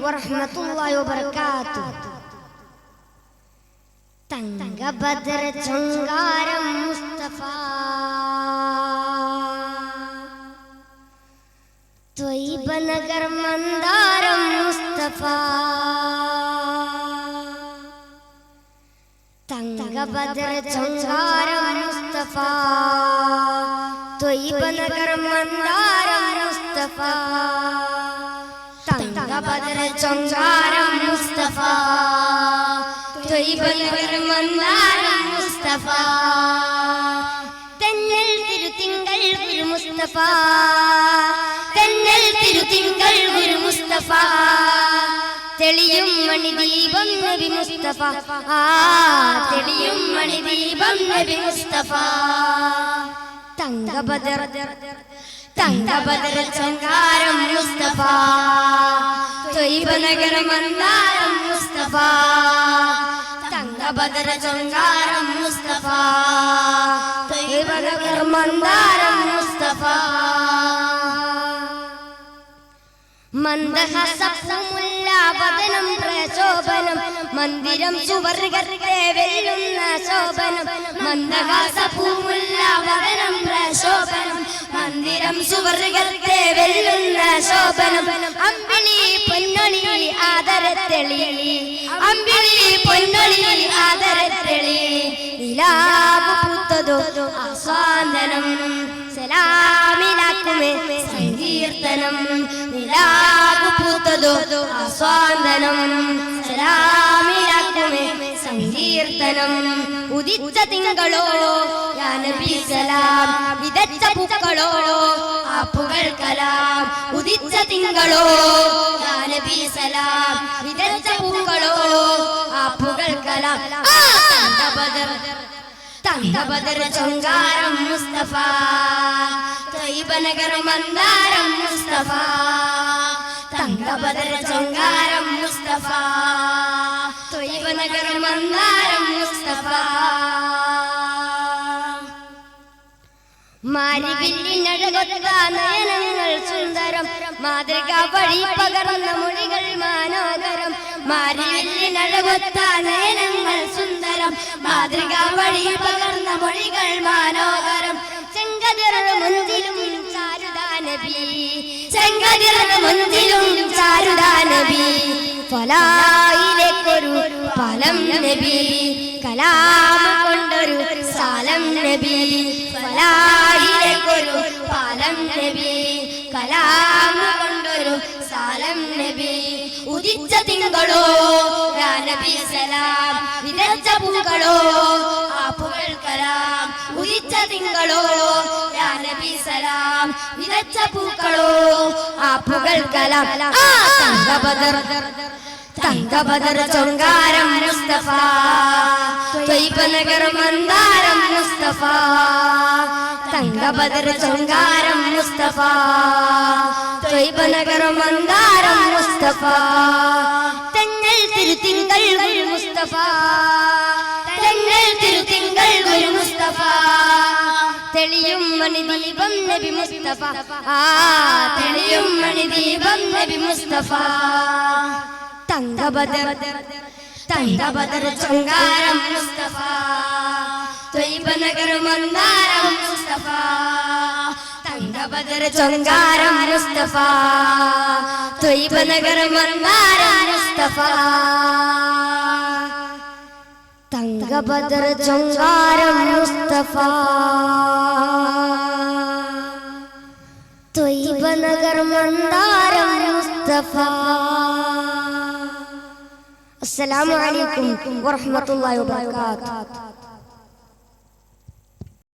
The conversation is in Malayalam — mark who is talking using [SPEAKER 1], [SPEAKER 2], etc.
[SPEAKER 1] വറഹ്മത്തുള്ളാഹി തങ്ക ബദർ ചൊങ്കാരം മുസ്തഫ ത്വയ്ബ നഗർ മന്ദാരം മുസ്തഫ തങ്ക ബദർ ചൊങ്കാരം മുസ്തഫ ത്വയ്ബ നഗർ മന്ദാരം മുസ്തഫ തങ്കബദർ ചൊങ്കാരം മുസ്തഫ നഗർ മുസ്തഫ. തെന്നൽ തിരുത്തിങ്കൾ മുസ്തഫ. തെന്നൽ മുസ്തഫ. തെളിയും നബി മുസ്തഫ. ആ തെളിയും മണിദീപം നബി മുസ്തഫ. തങ്കഭദ്ര തങ്കഭദ്ര ചങ്കാരം ത്വയ്ബ നഗര മന്ദാരം മുസ്തഫ. തങ്കബദർ ചങ്കാരം മുസ്തഫ. ത്വയ്ബ നഗര മന്ദഹസപ്പുമുല്ലാപതനം പ്രശോഭനം മന്ദിരം സുവർഗത്തെ വെല്ലുന്ന ശോഭനം. മന്ദഹാസപ്പൂമുല്ലാപതനം പ്രശോഭനം മന്ദിരം സുവർഗത്തെ വെല്ലുന്ന ശോഭനം. അമ്പിളി പൊന്നൊളി ആദരത്തെളി. അമ്പിളി പൊന്നൊളി ആദരത്തെളി. നിലാവ് പൂത്തതോ ആസ്വാദനം. സങ്കീർത്തനം നിലാവ് പൂത്തതോ ആസ്വാദനം സലാമിലാക്കുമേ സങ്കീർത്തനം. ഉദിച്ച തിങ്കളോ സലാം വിതച്ച പൂക്കളോ ആപ്പുകൾ കലാം. ഉദിച്ച തിങ്കളോ സലാം വിതച്ച പൂക്കളോ ആപ്പുകൾ കലാം. തങ്കബദർ തങ്കബദർ മുസ്തഫ. ത്വയ്ബ മന്ദാരം മുസ്തഫ. തങ്കബദർ ചൊങ്കാരം മുസ്തഫ. ത്വയ്ബ മന്ദാരം മുസ്തഫ. മാരിവില്ലിനഴകൊത്ത നയനങ്ങൾ സുന്ദരം. മാതൃക വഴി പകർന്ന മൊഴികൾ മാനോദരം. മാരിവില്ലിനഴകൊത്ത നയനങ്ങൾ സുന്ദരം. മാതൃക വഴി മൊഴികൾ മാനോദരം ചെങ്കതിറ മുന്തിലും ചാരുദാനബി ചെങ്കതിറ മുന്തിലും ചാരുദാനബി ഫലായിലേക്കൊരു ഫലം നബി. കലാമ കൊണ്ടൊരു സാലം നബി. ഫലായിലേക്കൊരു ഫലം നബി. കലാമ കൊണ്ടൊരു സാലം നബി ഉദിച്ച തിങ്കളോ നബി സലാം വിതച്ച പൂക്കളോ ആപ്പുകൾ കലാം. ഉദിച്ച തിങ്കളോ നബി സലാം വിതച്ച പൂക്കളോ ആപ്പുകൾ കലാം. തങ്കബദർ ചൊങ്കാരം മുസ്തഫ നഗർ മന്ദാരം മുസ്തഫ തങ്കബദർ ചൊങ്കാരം മുസ്തഫ. ത്വയ്ബ മന്ദാരം മുസ്തഫ. തങ്ങൾ തിരുത്തിങ്കൾ ഗുരു മുസ്തഫ. തങ്ങൾ തിരുത്തിങ്കൾ ഗുരു മുസ്തഫ. തെളിയും മണിദീപം നബി മുസ്തഫ. ആ തെളിയും മണിദീപം നബി മുസ്തഫ. തങ്കബദർ തങ്കബദർ ചൊങ്കാരം മുസ്തഫ. ത്വയ്ബ മന്ദാരം മുസ്തഫ. തങ്കബദർ ചൊങ്കാരം മുസ്തഫ ത്വയ്ബ നഗർ മന്ദാരം മുസ്തഫ. തങ്കബദർ ചൊങ്കാരം മുസ്തഫ ത്വയ്ബ നഗർ മന്ദാരം മുസ്തഫ. അസ്സലാമു അലൈക്കും വറഹ്മത്തുള്ളാഹി വബറകാതുഹു.